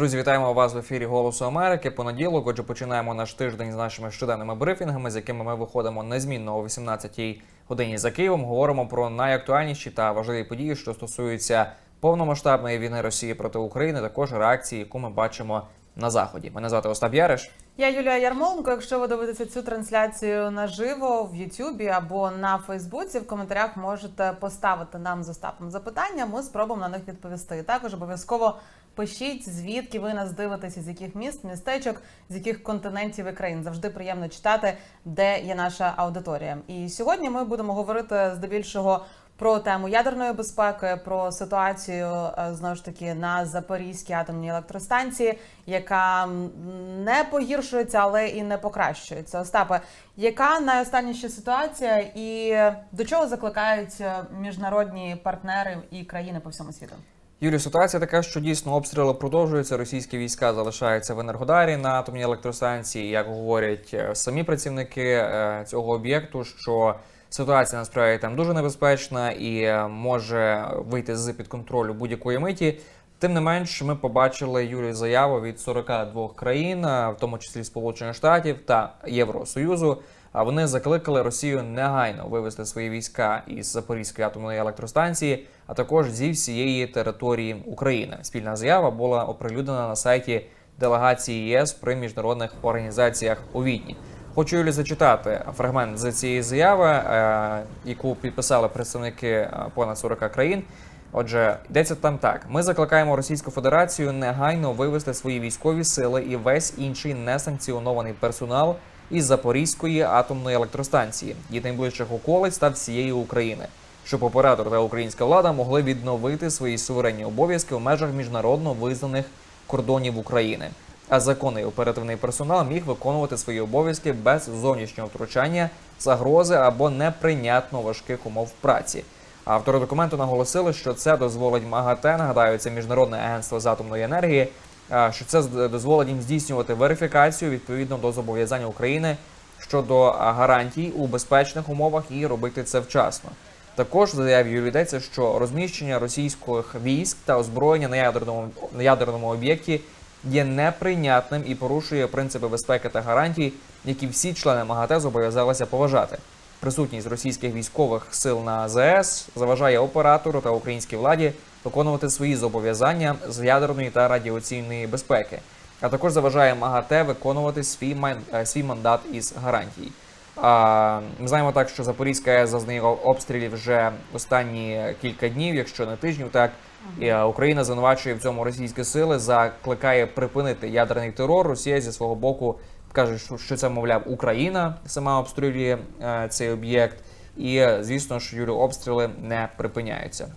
Друзі, вітаємо вас в ефірі Голосу Америки. Понеділок. Отже, починаємо наш тиждень з нашими щоденними брифінгами, з якими ми виходимо незмінно о 18-й годині за Києвом. Говоримо про найактуальніші та важливі події, що стосуються повномасштабної війни Росії проти України. Також реакції, яку ми бачимо на заході. Мене звати Остап Яриш. Я Юлія Ярмоленко. Якщо ви дивитеся цю трансляцію наживо в Ютубі або на Фейсбуці, в коментарях можете поставити нам з Остапом запитання. Ми спробуємо на них відповісти. Також обов'язково пишіть, звідки ви нас дивитеся, з яких міст, містечок, з яких континентів і країн. Завжди приємно читати, де є наша аудиторія. І сьогодні ми будемо говорити здебільшого. Про тему ядерної безпеки, про ситуацію е, знову ж таки на Запорізькій атомній електростанції, яка не погіршується, але і не покращується. Остапе, яка найостанніша ситуація, і до чого закликають е, міжнародні партнери і країни по всьому світу? Юлі, ситуація така, що дійсно обстріли продовжуються. Російські війська залишаються в Енергодарі на атомній електростанції. Як говорять е, самі працівники е, цього об'єкту, що ситуація насправді там дуже небезпечна і е, може вийти з під контролю будь-якої миті. Тим не менш, ми побачили Юлі заяву від 42 країн, в тому числі Сполучених Штатів та Євросоюзу. А вони закликали Росію негайно вивести свої війська із Запорізької атомної електростанції, а також зі всієї території України. Спільна заява була оприлюднена на сайті делегації ЄС при міжнародних організаціях у Відні. Хочу Юлі зачитати фрагмент з цієї заяви, е, яку підписали представники е, понад 40 країн. Отже, йдеться там так: ми закликаємо Російську Федерацію негайно вивести свої військові сили і весь інший несанкціонований персонал із Запорізької атомної електростанції, її найближчих околиць та всієї України, щоб оператор та українська влада могли відновити свої суверенні обов'язки в межах міжнародно визнаних кордонів України. А законний оперативний персонал міг виконувати свої обов'язки без зовнішнього втручання, загрози або неприйнятно важких умов праці. Автори документу наголосили, що це дозволить МАГАТЕ, нагадаю, це міжнародне агентство з атомної енергії, що це дозволить їм здійснювати верифікацію відповідно до зобов'язань України щодо гарантій у безпечних умовах і робити це вчасно. Також в заяві йдеться, що розміщення російських військ та озброєння на ядерному на ядерному об'єкті є неприйнятним і порушує принципи безпеки та гарантій, які всі члени МАГАТЕ зобов'язалися поважати. Присутність російських військових сил на АЗС заважає оператору та українській владі виконувати свої зобов'язання з ядерної та радіаційної безпеки, а також заважає МАГАТЕ виконувати свій ман- е, свій мандат із гарантій. Ми знаємо так, що Запорізька АЕС зазнає обстрілів вже останні кілька днів, якщо не тижнів. Так е, Україна звинувачує в цьому російські сили, закликає припинити ядерний терор. Росія зі свого боку каже, що- це мовляв Україна сама обстрілює е, цей об'єкт, і звісно ж, Юлю, обстріли не припиняються.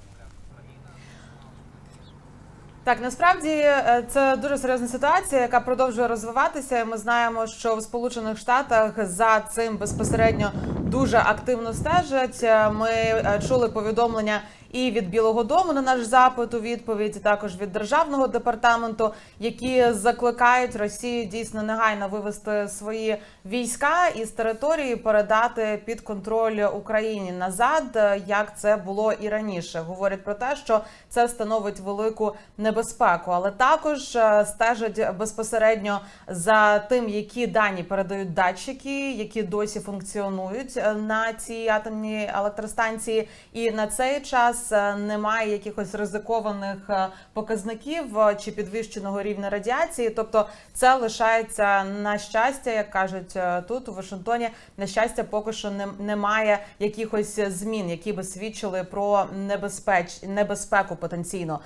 Так, насправді е, це дуже серйозна ситуація, яка продовжує розвиватися. Ми знаємо, що в Сполучених Штатах за цим безпосередньо дуже активно стежать. Е, Ми е, чули повідомлення і від Білого Дому на наш запит у відповідь, також від державного департаменту, які закликають Росію дійсно негайно вивести свої війська із території, передати під контроль Україні назад, як це було і раніше. Говорять про те, що це становить велику небезпеку, але також е, стежать безпосередньо за тим, які дані передають датчики, які досі функціонують е, на цій атомній електростанції, і на цей час е, немає якихось ризикованих показників чи підвищеного рівня радіації. Тобто, це лишається на щастя, як кажуть тут у Вашингтоні. На щастя, поки що немає якихось змін, які би свідчили про небезпеч небезпеку потенційно.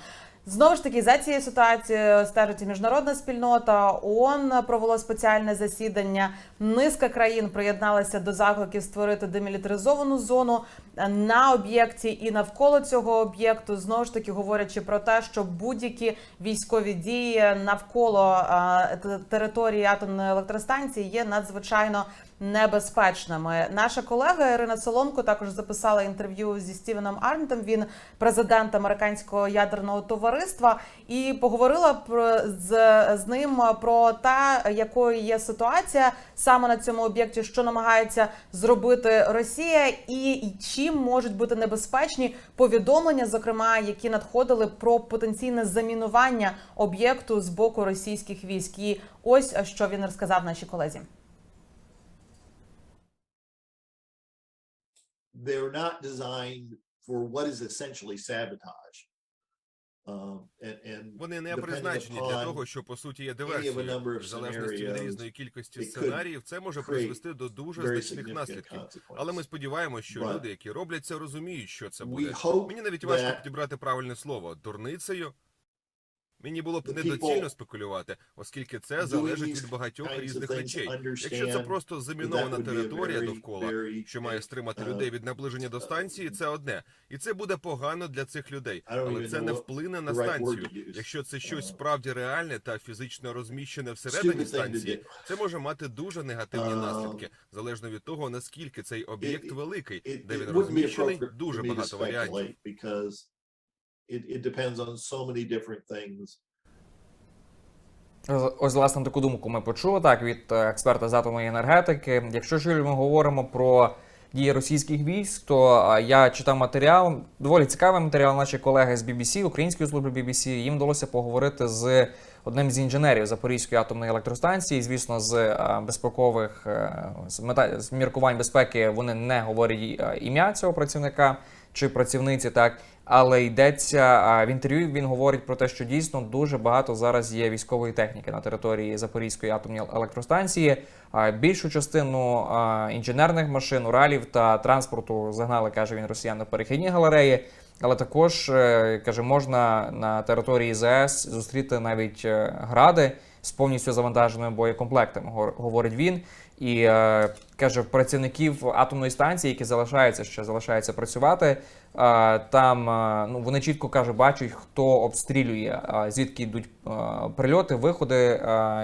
Знову ж таки, за цією ситуацією стежить і міжнародна спільнота. ООН провело спеціальне засідання. Низка країн приєдналася до закликів створити демілітаризовану зону на об'єкті і навколо цього об'єкту. Знову ж таки говорячи про те, що будь-які військові дії навколо е, території атомної електростанції є надзвичайно небезпечними. Наша колега Ірина Соломко також записала інтерв'ю зі Стівеном Арнтом. Він президент американського ядерного товариства, і поговорила про з, з ним про те, якою є ситуація саме на цьому об'єкті, що намагається зробити Росія, і чим можуть бути небезпечні повідомлення, зокрема, які надходили про потенційне замінування об'єкту з боку російських військ. І ось що він розказав нашій колезі. They're not designed for what is essentially sabotage. Um, and, and Вони не призначені для того, що по суті є диверсією. В залежності від різної кількості сценаріїв, це може призвести до дуже значних наслідків. Але ми сподіваємося, що But люди, які роблять це, розуміють, що це буде. Мені навіть важко підібрати правильне слово дурницею. Мені було б недоцільно спекулювати, оскільки це залежить від багатьох різних речей. Якщо це просто замінована територія довкола, що має стримати uh, людей від наближення до станції, це одне, і це буде погано для цих людей. Але це не вплине на станцію. Якщо це щось справді реальне та фізично розміщене всередині станції, це може мати дуже негативні Um, наслідки, залежно від того наскільки цей об'єкт великий, де він розміщений. Дуже багато варіантів. It, it depends on so many different things. Ось власне таку думку ми почули так від е, експерта з атомної енергетики. Якщо ж ми говоримо про дії російських військ, то е, я читав матеріал, доволі цікавий матеріал. Наші колеги з BBC, української служби BBC, їм вдалося поговорити з одним з інженерів Запорізької атомної електростанції. Звісно, з е, безпекових з міркувань безпеки вони не говорять ім'я цього працівника чи працівниці, так. Але йдеться в інтерв'ю. Він говорить про те, що дійсно дуже багато зараз є військової техніки на території Запорізької атомної електростанції. Більшу частину інженерних машин, уралів та транспорту загнали, каже він, росіяни в перехідні галереї. Але також е, каже, можна на території ЗС зустріти навіть е, гради з повністю завантаженими боєкомплектами, говорить він. І е, каже, працівників атомної станції, які залишаються ще залишаються працювати, е, там е, ну вони чітко каже, бачать, хто обстрілює, звідки йдуть прильоти, виходи,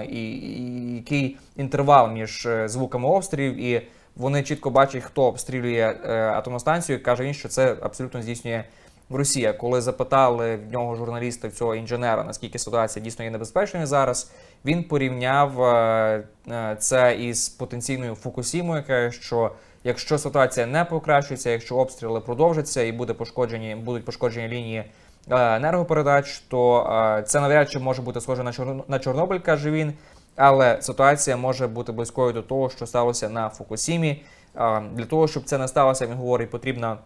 і, і який інтервал між звуками обстрілів. І вони чітко бачать, хто обстрілює атомну станцію. Каже він, що це абсолютно здійснює Росія. Коли запитали в нього журналісти цього інженера, наскільки ситуація дійсно є небезпечною зараз, він порівняв е, е, це із потенційною Фукусімою, каже, що якщо ситуація не покращується, якщо обстріли продовжаться і буде пошкоджені, будуть пошкоджені лінії е, енергопередач, то це навряд чи може бути схоже на Чорно- на Чорнобиль, каже він. Але ситуація може бути близькою до того, що сталося на Фукусімі. Для того, щоб це не сталося, він говорить, потрібна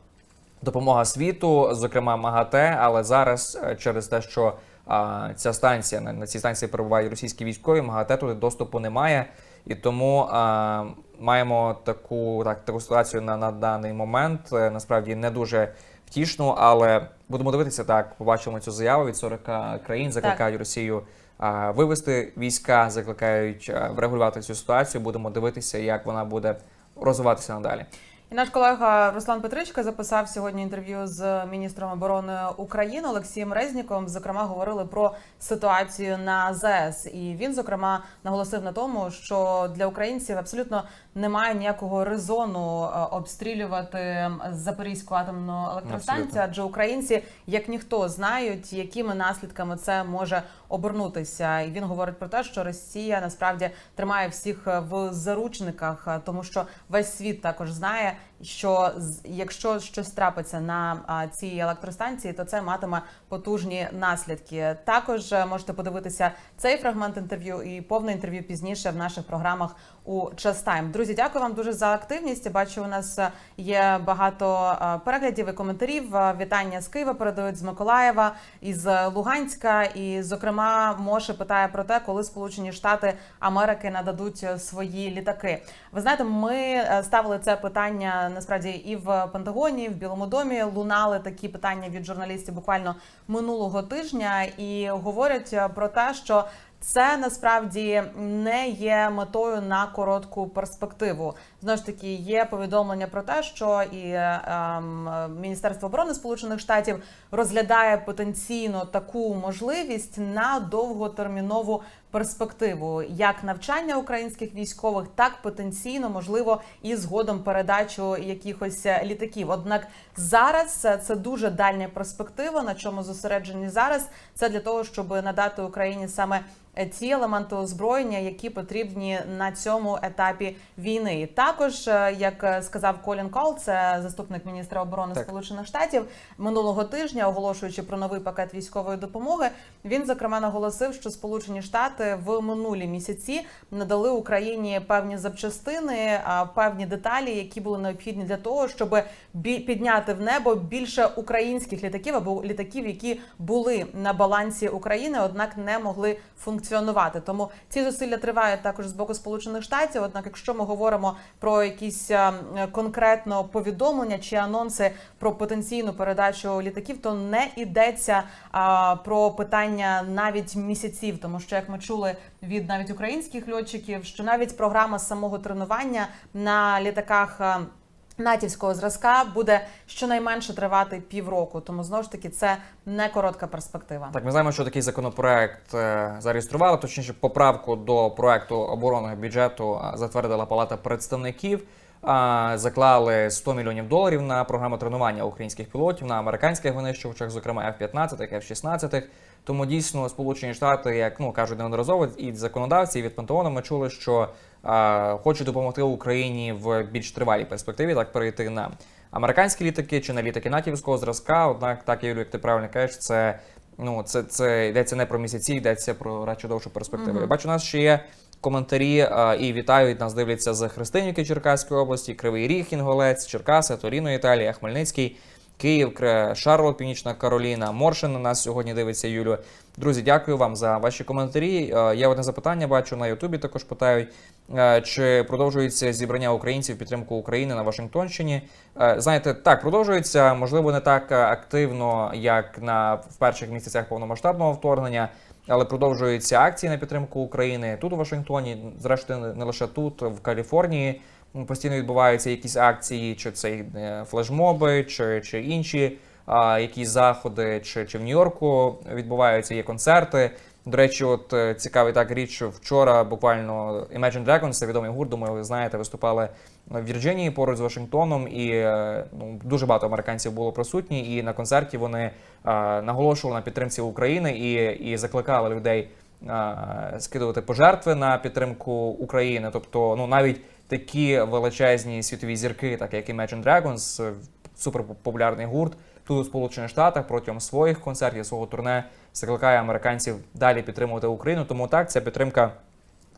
допомога світу, зокрема МАГАТЕ, але зараз е, через те, що а, ця станція на, на цій станції перебувають російські військові, МАГАТЕ туди доступу немає, і тому а, маємо таку так таку ситуацію на, на даний момент. Е, Насправді не дуже втішну, але будемо дивитися так. Побачимо цю заяву від 40 країн, закликають Росію. а, Вивести війська, закликають а, врегулювати цю ситуацію. Будемо дивитися, як вона буде розвиватися надалі. І наш колега Руслан Петричка записав сьогодні інтерв'ю з міністром оборони України Олексієм Резніковим. Зокрема, говорили про ситуацію на ЗС. І він, зокрема, наголосив на тому, що для українців абсолютно немає ніякого резону е, обстрілювати Запорізьку атомну електростанцію, Абсолютно. адже українці, як ніхто, знають, якими наслідками це може обернутися. І він говорить про те, що Росія насправді тримає всіх е, в заручниках, е, тому що весь світ також знає, що якщо щось трапиться на цій електростанції, то це матиме потужні наслідки. Також е, можете подивитися цей фрагмент інтерв'ю і повне інтерв'ю пізніше в наших програмах у час тайм. Друзі, дякую вам дуже за активність. Бачу, у нас е, є багато е, переглядів і коментарів. Вітання з Києва передають з Миколаєва із Луганська. І, зокрема, Моше питає про те, коли Сполучені Штати Америки нададуть свої літаки. Ви знаєте, ми ставили це питання насправді і в Пентагоні, і в Білому домі лунали такі питання від журналістів буквально минулого тижня, і говорять е, про те, що Це насправді не є метою на коротку перспективу. Знову ж таки, є повідомлення про те, що і ем, Міністерство оборони Сполучених Штатів розглядає потенційно таку можливість на довготермінову перспективу, як навчання українських військових, так потенційно можливо і згодом передачу якихось е, літаків. Однак зараз е, це дуже дальня перспектива. На чому зосереджені зараз це для того, щоб надати Україні саме е, ті елементи озброєння, які потрібні на цьому етапі війни. І Також, е, як е, сказав Колін Кол, це заступник міністра оборони Так. Сполучених Штатів, минулого тижня, оголошуючи про новий пакет військової допомоги, він зокрема наголосив, що Сполучені Штати в минулі місяці надали Україні певні запчастини, певні деталі, які були необхідні для того, щоб підняти в небо більше українських літаків або літаків, які були на балансі України, однак не могли функціонувати. Тому ці зусилля тривають також з боку Сполучених Штатів. Однак, якщо ми говоримо про якісь конкретно повідомлення чи анонси про потенційну передачу літаків, то не йдеться про питання навіть місяців, тому що як ми чули від навіть українських льотчиків, що навіть програма самого тренування на літаках. Натівського зразка буде щонайменше тривати півроку, тому знову ж таки це не коротка перспектива. Так, ми знаємо, що такий законопроект е, зареєстрували, точніше, поправку до проекту оборонного бюджету е, затвердила Палата представників. Заклали 100 мільйонів доларів на програму тренування українських пілотів на американських винищувачах, зокрема F-15, F-16. Тому дійсно Сполучені Штати, як ну кажуть неодноразово, і законодавці, і від Пентагону ми чули, що а, хочуть допомогти Україні в більш тривалій перспективі, так перейти на американські літаки чи на літаки натівського зразка. Однак, так Юлію, як ти правильно кажеш, це ну це, це йдеться не про місяці, йдеться про радше довшу перспективу. Мгм. Я бачу, у нас ще є коментарі а, і вітають нас. Дивляться з Христинівки Черкаської області, Кривий Ріг, Інголець, Черкаси, Торіно, Італія, Хмельницький. Київ, Шарлот, Північна Кароліна, Моршин на нас сьогодні дивиться Юлю. Друзі, дякую вам за ваші коментарі. Е, Є одне запитання, бачу на Ютубі також питають, е, чи продовжується зібрання українців підтримку України на Вашингтонщині. Е, Знаєте, так, продовжується, можливо, не так активно, як на в перших місяцях повномасштабного вторгнення. Але продовжуються акції на підтримку України тут у Вашингтоні, зрештою не лише тут, в Каліфорнії. М, Постійно відбуваються якісь акції, чи це е, флешмоби, чи, чи інші а, якісь заходи, чи, чи в Нью-Йорку відбуваються є концерти. До речі, от е, цікавий так річ, що вчора буквально Imagine Dragons, це відомий гурт, думаю, ви знаєте, виступали в Вірджинії поруч з Вашингтоном, і е, ну, дуже багато американців було присутні. І на концерті вони е, наголошували на підтримці України і, і закликали людей скидувати пожертви на підтримку України. Тобто, ну навіть такі величезні світові зірки, так як Imagine Dragons, е, суперпопулярний гурт тут у Сполучених Штатах протягом своїх концертів, свого турне закликає американців далі підтримувати Україну. Тому так ця підтримка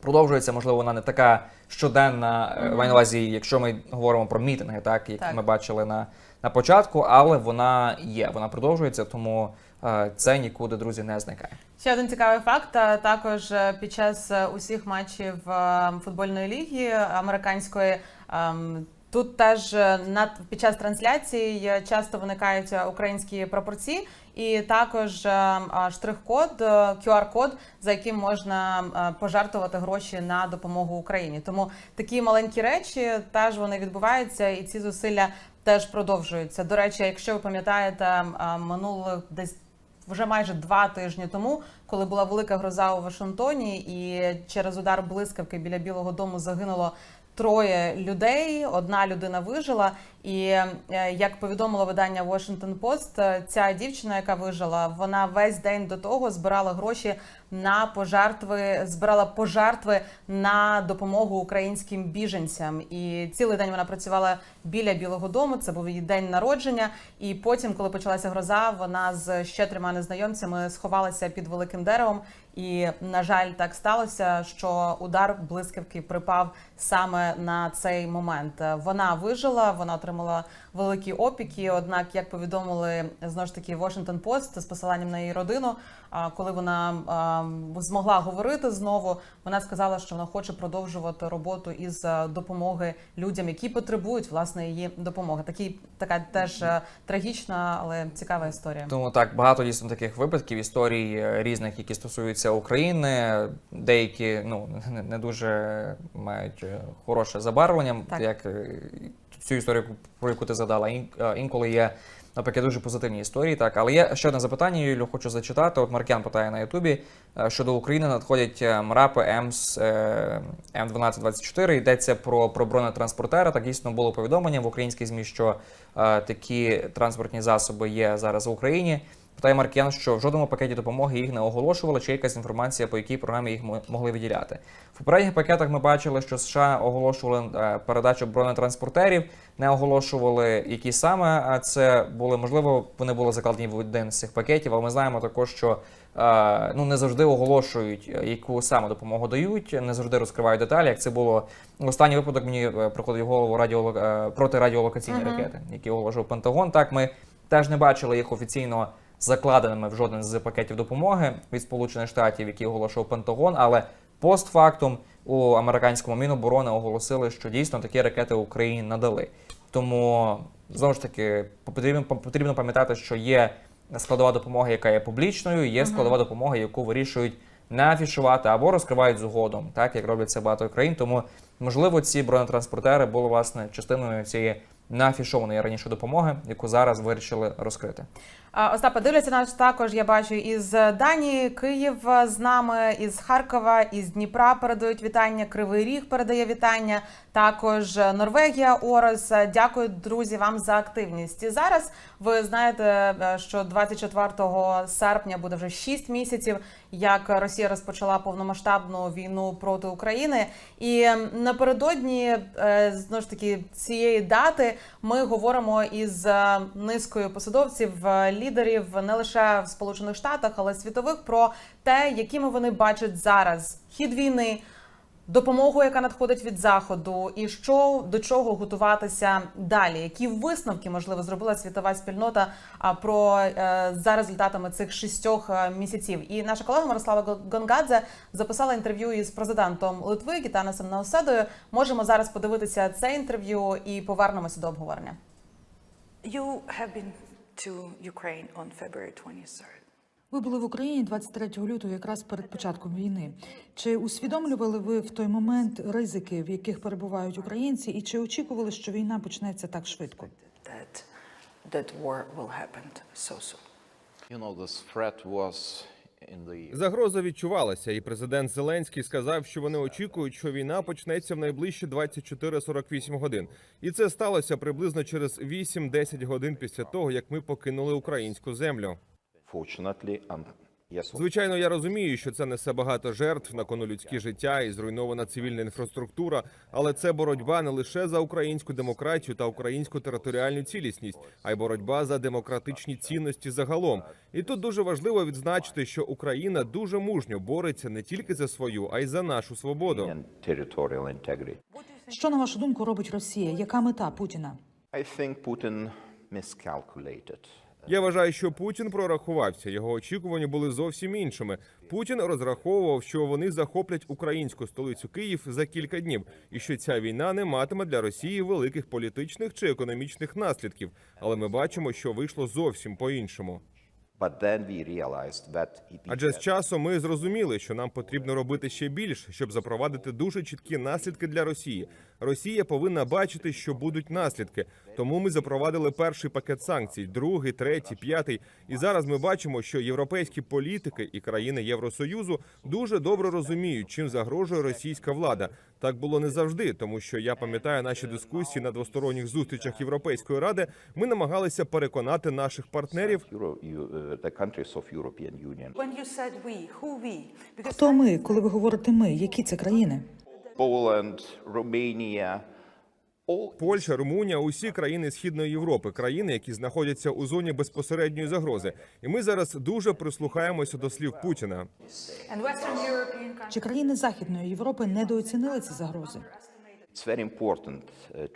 продовжується. Можливо, вона не така щоденна. mm Мгм. Маю на увазі, якщо ми говоримо про мітинги, так як Так. ми бачили на, на початку, але вона є, вона продовжується, тому е, це нікуди, друзі, не зникає. Ще один цікавий факт. Також е, під час усіх матчів футбольної ліги американської. ем, Тут теж над під час трансляції часто виникають українські прапорці, і також е, штрих-код, е, QR-код, за яким можна е, пожертвувати гроші на допомогу Україні. Тому такі маленькі речі теж вони відбуваються, і ці зусилля теж продовжуються. До речі, якщо ви пам'ятаєте, е, минулих десь вже майже два тижні тому, коли була велика гроза у Вашингтоні, і через удар блискавки біля Білого Дому загинуло. Троє людей, одна людина вижила, і е, як повідомило видання Washington Post, е, ця дівчина, яка вижила, вона весь день до того збирала гроші на пожертви, збирала пожертви на допомогу українським біженцям. І цілий день вона працювала біля Білого Дому. Це був її день народження. І потім, коли почалася гроза, вона з ще трьома незнайомцями сховалася під великим деревом. І на жаль, так сталося, що удар блискавки припав саме на цей момент. Вона вижила, вона отримала отримала великі опіки. Однак, як повідомили знову ж таки Washington Post з посиланням на її родину, а, коли вона змогла говорити знову, вона сказала, що вона хоче продовжувати роботу із е, допомоги людям, які потребують власне її допомоги. Такі така теж е, трагічна, але цікава історія. Тому так багато дійсно таких випадків історій е, різних, які стосуються України. Деякі ну не, дуже мають хороше забарвлення, Так. як цю історію, про яку ти задала. Е, Інколи є навпаки дуже позитивні історії. Так, але є ще одне запитання, Юлю, хочу зачитати. От Маркян питає на Ютубі е, щодо України надходять е, МРАПи МС е, М1224. Йдеться про, про бронетранспортери. Так дійсно було повідомлення в українській змі, що такі транспортні засоби є зараз в Україні. Питає Маркіян, що в жодному пакеті допомоги їх не оголошували, чи якась інформація, по якій програмі їх могли виділяти. В попередніх пакетах ми бачили, що США оголошували е, передачу бронетранспортерів, не оголошували, які саме це були. Можливо, вони були закладені в один з цих пакетів, але ми знаємо також, що е, ну не завжди оголошують, е, яку саме допомогу дають, не завжди розкривають деталі. Як це було останній випадок, мені е, приходить в голову радіо е, протирадіолокаційні Мгм. ракети, які оголошував Пентагон. Так ми теж не бачили їх офіційно закладеними в жоден з пакетів допомоги від Сполучених Штатів, які оголошував Пентагон, але постфактум у американському міноборони оголосили, що дійсно такі ракети Україні надали. Тому знову ж таки потрібно потрібно пам'ятати, що є складова допомога, яка є публічною, є складова допомога, яку вирішують не афішувати або розкривають згодом, так як роблять це багато країн. Тому можливо ці бронетранспортери були власне частиною цієї неафішованої раніше допомоги, яку зараз вирішили розкрити. Остапа, дивляться нас також. Я бачу із Данії, Київ з нами, із Харкова, із Дніпра передають вітання. Кривий Ріг передає вітання. Також Норвегія, Орос. Е, Дякую, друзі, вам за активність. І зараз ви знаєте, е, що 24 серпня буде вже 6 місяців, як Росія розпочала повномасштабну війну проти України. І ем, напередодні е, знову ж таки цієї дати ми говоримо із е, низкою посадовців, е, лідерів не лише в Сполучених Штатах, але й світових про те, якими вони бачать зараз хід війни. Допомогу, яка надходить від заходу, і що до чого готуватися далі? Які висновки можливо зробила світова спільнота про е, за результатами цих шістьох е, місяців? І наша колега Мирослава Гон- Гонгадзе записала інтерв'ю із президентом Литви Гітанасом Наоседою. Можемо зараз подивитися це інтерв'ю і повернемося до обговорення. You have been to Ukraine on February 23rd. Ви були в Україні 23 лютого, якраз перед початком війни. Чи усвідомлювали ви в той момент ризики, в яких перебувають українці, і чи очікували, що війна почнеться так швидко? Загроза відчувалася, і президент Зеленський сказав, що вони очікують, що війна почнеться в найближчі 24-48 годин. І це сталося приблизно через 8-10 годин після того, як ми покинули українську землю. Звичайно, я розумію, що це несе багато жертв на кону людські життя і зруйнована цивільна інфраструктура, але це боротьба не лише за українську демократію та українську територіальну цілісність, а й боротьба за демократичні цінності загалом. І тут дуже важливо відзначити, що Україна дуже мужньо бореться не тільки за свою, а й за нашу свободу. Що на вашу думку робить Росія? Яка мета Путіна? I think Putin miscalculated. Я вважаю, що Путін прорахувався. Його очікування були зовсім іншими. Путін розраховував, що вони захоплять українську столицю Київ за кілька днів, і що ця війна не матиме для Росії великих політичних чи економічних наслідків. Але ми бачимо, що вийшло зовсім that it Адже з часом ми зрозуміли, що нам потрібно робити ще більше, щоб запровадити дуже чіткі наслідки для Росії. Росія повинна бачити, що будуть наслідки. Тому ми запровадили перший пакет санкцій, другий, третій, п'ятий. І зараз ми бачимо, що європейські політики і країни Євросоюзу дуже добре розуміють, чим загрожує російська влада. Так було не завжди, тому що я пам'ятаю наші дискусії на двосторонніх зустрічах Європейської ради. Ми намагалися переконати наших партнерів Хто ми, коли ви говорите ми? Які це країни? Poland, Romania, Польща, Румунія, усі країни Східної Європи, країни, які знаходяться у зоні безпосередньої загрози. І ми зараз дуже прислухаємося до слів Путіна. and Western Чи країни Західної Європи недооцінили ці загрози? Important uh,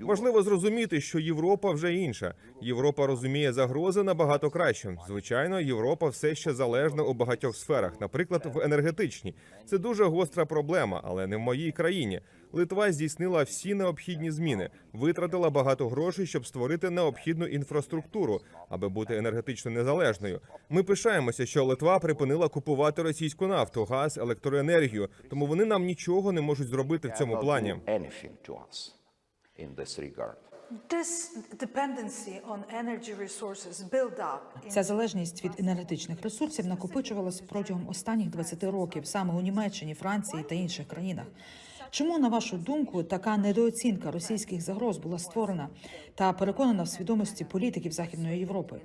Важливо зрозуміти, що Європа вже інша. Європа розуміє загрози набагато краще. Звичайно, Європа все ще залежна у багатьох сферах, наприклад, в енергетичній. Це дуже гостра проблема, але не в моїй країні. Литва здійснила всі необхідні зміни, витратила багато грошей, щоб створити необхідну інфраструктуру, аби бути енергетично незалежною. Ми пишаємося, що Литва припинила купувати російську нафту, газ, електроенергію, тому вони нам нічого не можуть зробити в цьому cannot плані. Ця залежність від енергетичних ресурсів накопичувалась протягом останніх 20 років саме у Німеччині, Франції та інших країнах. Чому, на вашу думку, така недооцінка російських загроз була створена та переконана в свідомості політиків Західної Європи?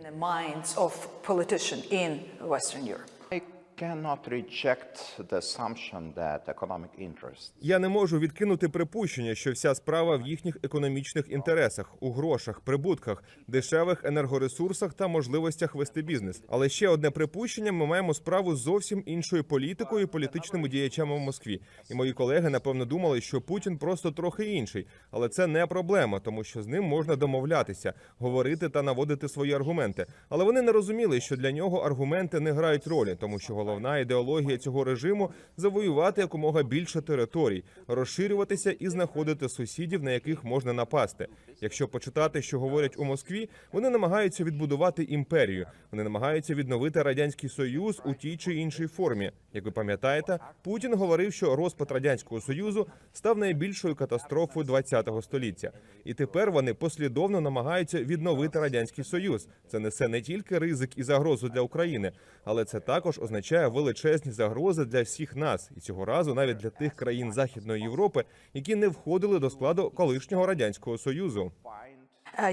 Я не можу відкинути припущення, що вся справа в їхніх економічних інтересах, у грошах, прибутках, дешевих енергоресурсах та можливостях вести бізнес. Але ще одне припущення: ми маємо справу з зовсім іншою політикою політичними діячами в Москві. І мої колеги напевно думали, що Путін просто трохи інший, але це не проблема, тому що з ним можна домовлятися, говорити та наводити свої аргументи. Але вони не розуміли, що для нього аргументи не грають ролі, тому що головна ідеологія цього режиму завоювати якомога більше територій, розширюватися і знаходити сусідів, на яких можна напасти. Якщо почитати, що говорять у Москві, вони намагаються відбудувати імперію. Вони намагаються відновити радянський союз у тій чи іншій формі. Як ви пам'ятаєте, Путін говорив, що розпад радянського союзу став найбільшою катастрофою ХХ століття, і тепер вони послідовно намагаються відновити радянський союз. Це несе не тільки ризик і загрозу для України, але це також означає величезні загрози для всіх нас, і цього разу навіть для тих країн Західної Європи, які не входили до складу колишнього радянського союзу.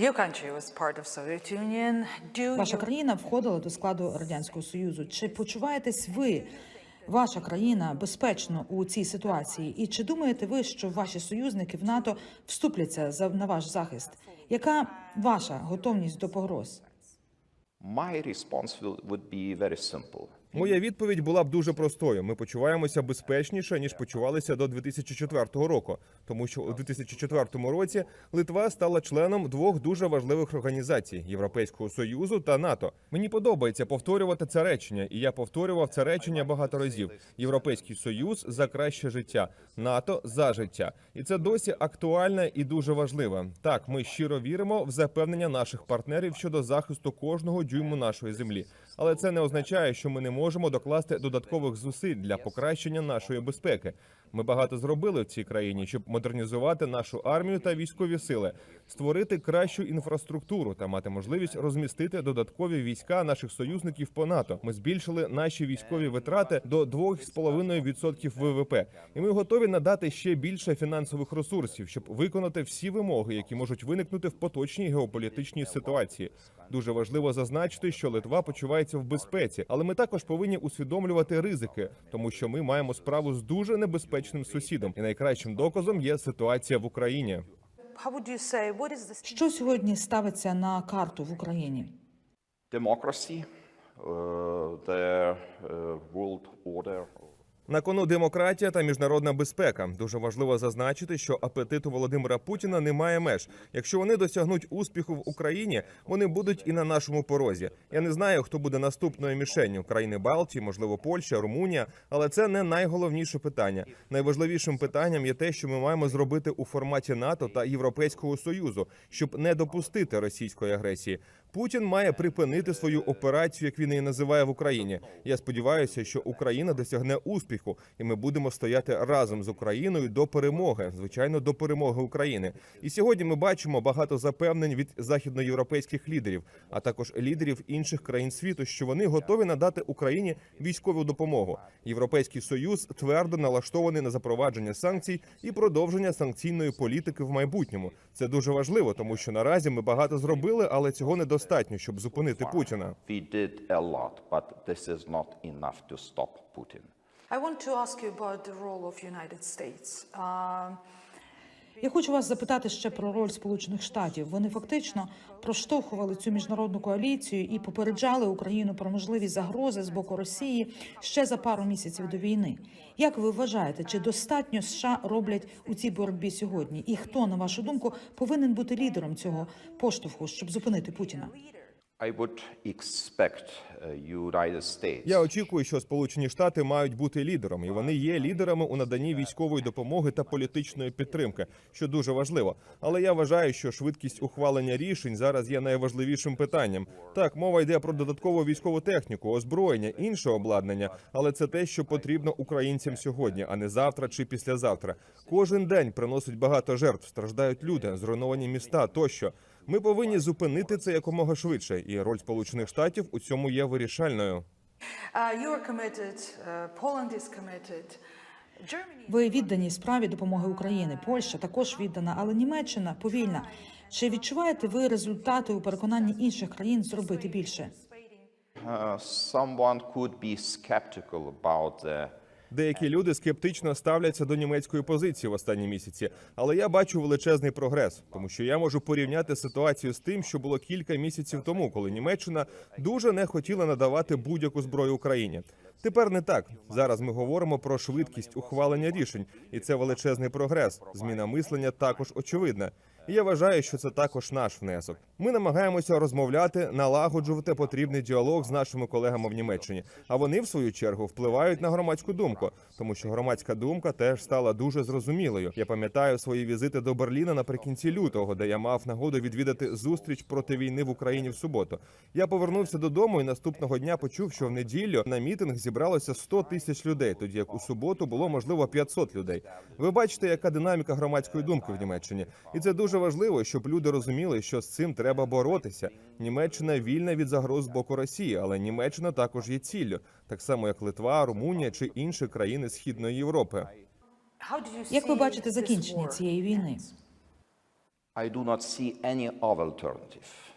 Your country was part of Soviet Union. Do Ваша країна входила до складу радянського союзу. Чи почуваєтесь ви, ваша країна, безпечно у цій ситуації? І чи думаєте ви, що ваші союзники в НАТО вступляться за на ваш захист? Яка ваша готовність до погроз? My response would be very simple. Моя відповідь була б дуже простою. Ми почуваємося безпечніше ніж почувалися до 2004 року, тому що у 2004 році Литва стала членом двох дуже важливих організацій Європейського союзу та НАТО. Мені подобається повторювати це речення, і я повторював це речення багато разів. Європейський союз за краще життя, НАТО за життя, і це досі актуальне і дуже важливе. Так, ми щиро віримо в запевнення наших партнерів щодо захисту кожного дюйму нашої землі. Але це не означає, що ми не можемо докласти додаткових зусиль для покращення нашої безпеки. Ми багато зробили в цій країні, щоб модернізувати нашу армію та військові сили, створити кращу інфраструктуру та мати можливість розмістити додаткові війська наших союзників по НАТО. Ми збільшили наші військові витрати до 2,5% ВВП, і ми готові надати ще більше фінансових ресурсів, щоб виконати всі вимоги, які можуть виникнути в поточній геополітичній ситуації. Дуже важливо зазначити, що Литва почувається в безпеці, але ми також повинні усвідомлювати ризики, тому що ми маємо справу з дуже небезпечним сусідом, і найкращим доказом є ситуація в Україні. Що сьогодні ставиться на карту в Україні? Uh, the uh, world order, На кону демократія та міжнародна безпека. Дуже важливо зазначити, що апетиту Володимира Путіна немає меж. Якщо вони досягнуть успіху в Україні, вони будуть і на нашому порозі. Я не знаю, хто буде наступною мішенню країни Балтії, можливо, Польща, Румунія, але це не найголовніше питання. Найважливішим питанням є те, що ми маємо зробити у форматі НАТО та Європейського союзу, щоб не допустити російської агресії. Путін має припинити свою операцію, як він її називає в Україні. Я сподіваюся, що Україна досягне успіху, і ми будемо стояти разом з Україною до перемоги, звичайно, до перемоги України. І сьогодні ми бачимо багато запевнень від західноєвропейських лідерів, а також лідерів інших країн світу, що вони готові надати Україні військову допомогу. Європейський союз твердо налаштований на запровадження санкцій і продовження санкційної політики в майбутньому. Це дуже важливо, тому що наразі ми багато зробили, але цього недостатньо, щоб зупинити Путіна. we did a lot, but this is not enough to stop Putin. I want to ask you about the role of United States. Um, Я хочу вас запитати ще про роль Сполучених Штатів. Вони фактично проштовхували цю міжнародну коаліцію і попереджали Україну про можливі загрози з боку Росії ще за пару місяців до війни. Як ви вважаєте, чи достатньо США роблять у цій боротьбі сьогодні? І хто, на вашу думку, повинен бути лідером цього поштовху, щоб зупинити Путіна? Uh. Я очікую, що Сполучені Штати мають бути лідером, і вони є лідерами у наданні військової допомоги та політичної підтримки, що дуже важливо. Але я вважаю, що швидкість ухвалення рішень зараз є найважливішим питанням. Так, мова йде про додаткову військову техніку, озброєння, інше обладнання, але це те, що потрібно українцям сьогодні, а не завтра чи післязавтра. Кожен день приносить багато жертв, страждають люди, зруйновані міста тощо. Ми повинні зупинити це якомога швидше, і роль Сполучених Штатів у цьому є вирішальною. Uh, uh. Ви віддані справі допомоги України. Польща також віддана, але Німеччина повільна. Чи відчуваєте ви результати у переконанні інших країн зробити більше? Uh, someone could be skeptical about the Деякі люди скептично ставляться до німецької позиції в останні місяці, але я бачу величезний прогрес, тому що я можу порівняти ситуацію з тим, що було кілька місяців тому, коли Німеччина дуже не хотіла надавати будь-яку зброю Україні. Тепер не так. Зараз ми говоримо про швидкість ухвалення рішень, і це величезний прогрес. Зміна мислення також очевидна. Я вважаю, що це також наш внесок. Ми намагаємося розмовляти, налагоджувати потрібний діалог з нашими колегами в Німеччині. А вони, в свою чергу, впливають на громадську думку, тому що громадська думка теж стала дуже зрозумілою. Я пам'ятаю свої візити до Берліна наприкінці лютого, де я мав нагоду відвідати зустріч проти війни в Україні в суботу. Я повернувся додому і наступного дня почув, що в неділю на мітинг зібралося 100 тисяч людей, тоді як у суботу було можливо 500 людей. Ви бачите, яка динаміка громадської думки в Німеччині, і це дуже важливо, щоб люди розуміли, що з цим треба боротися. Німеччина вільна від загроз з боку Росії, але Німеччина також є ціллю, так само як Литва, Румунія чи інші країни Східної Європи. Як ви бачите закінчення цієї війни? I do not see any other alternative.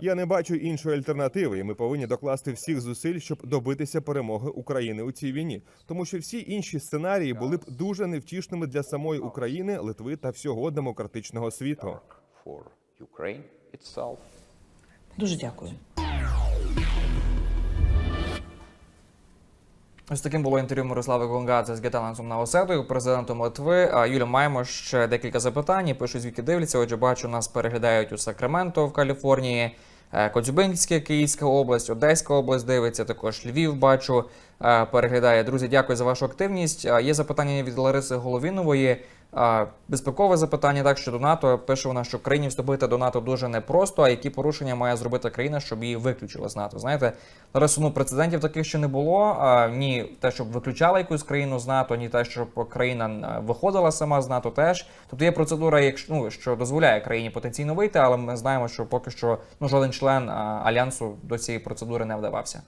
Я не бачу іншої альтернативи, і ми повинні докласти всіх зусиль, щоб добитися перемоги України у цій війні, тому що всі інші сценарії були б дуже невтішними для самої України, Литви та всього демократичного світу. Дуже дякую. Ось таким було інтерв'ю Мирослави Гонгадзе з Гетанансом Наосетою, президентом Литви. Юля, маємо ще декілька запитань. Пишуть, звідки дивляться. Отже, бачу, нас переглядають у Сакраменто в Каліфорнії, е, Коцюбинська, Київська область, Одеська область дивиться. Також Львів бачу. е, Переглядає. Друзі, дякую за вашу активність. Е, Є запитання від Лариси Головінової. Безпекове запитання так щодо НАТО. Пише вона, що країні вступити до НАТО дуже непросто. А які порушення має зробити країна, щоб її виключили з НАТО? Знаєте, Ларисо, ну прецедентів таких ще не було. Ні, те, щоб виключали якусь країну з НАТО, ні те, щоб країна виходила сама з НАТО, теж. Тобто є процедура, якщо ну що дозволяє країні потенційно вийти, але ми знаємо, що поки що ну жоден член а, альянсу до цієї процедури не вдавався.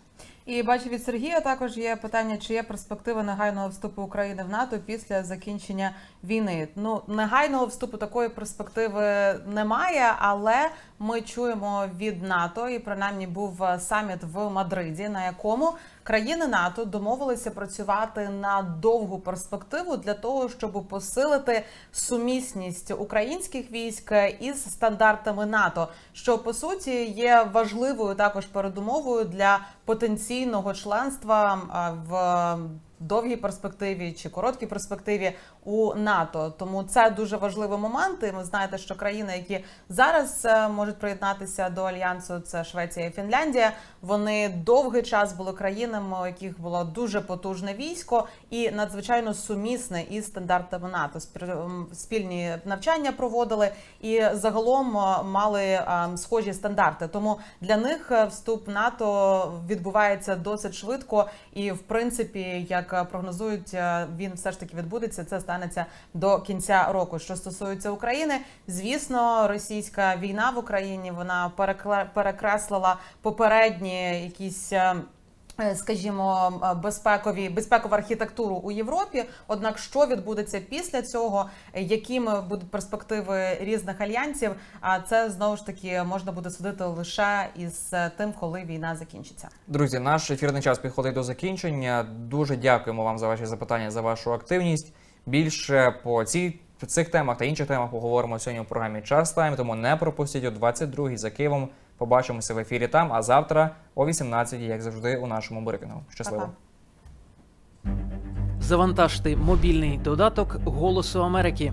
І бачу від Сергія також є питання, чи є перспектива негайного вступу України в НАТО після закінчення війни. Ну негайного вступу такої перспективи немає, але ми чуємо від НАТО, і принаймні був е, саміт в Мадриді, на якому країни НАТО домовилися працювати на довгу перспективу для того, щоб посилити сумісність українських військ із стандартами НАТО, що по суті є важливою також передумовою для потенційного членства в довгій перспективі чи короткій перспективі у НАТО. Тому це дуже важливий момент. І ви знаєте, що країни, які зараз е, можуть приєднатися до альянсу, це Швеція і Фінляндія. Вони довгий час були країнами, у яких було дуже потужне військо і надзвичайно сумісне із стандартами НАТО. Спільні навчання проводили і загалом е, мали е, схожі стандарти. Тому для них вступ НАТО відбувається досить швидко, і в принципі, як прогнозують, він все ж таки відбудеться. Це станеться до кінця року. Що стосується України, звісно, російська війна в Україні вона перекреслила попередні якісь. е, е, Скажімо, е, безпекові безпекову архітектуру у Європі. Однак, що відбудеться після цього, якими будуть перспективи різних альянсів? А це знову ж таки можна буде судити лише із тим, коли війна закінчиться. Друзі, наш ефірний час підходить до закінчення. Дуже дякуємо вам за ваші запитання, за вашу активність. Більше по цій цих темах та інших темах поговоримо сьогодні у програмі Час Тайм, тому не пропустіть о 22-й за Києвом. Побачимося в ефірі там, а завтра о 18-й, як завжди, у нашому брифінгу. Щасливо! Завантажте мобільний додаток Голосу Америки.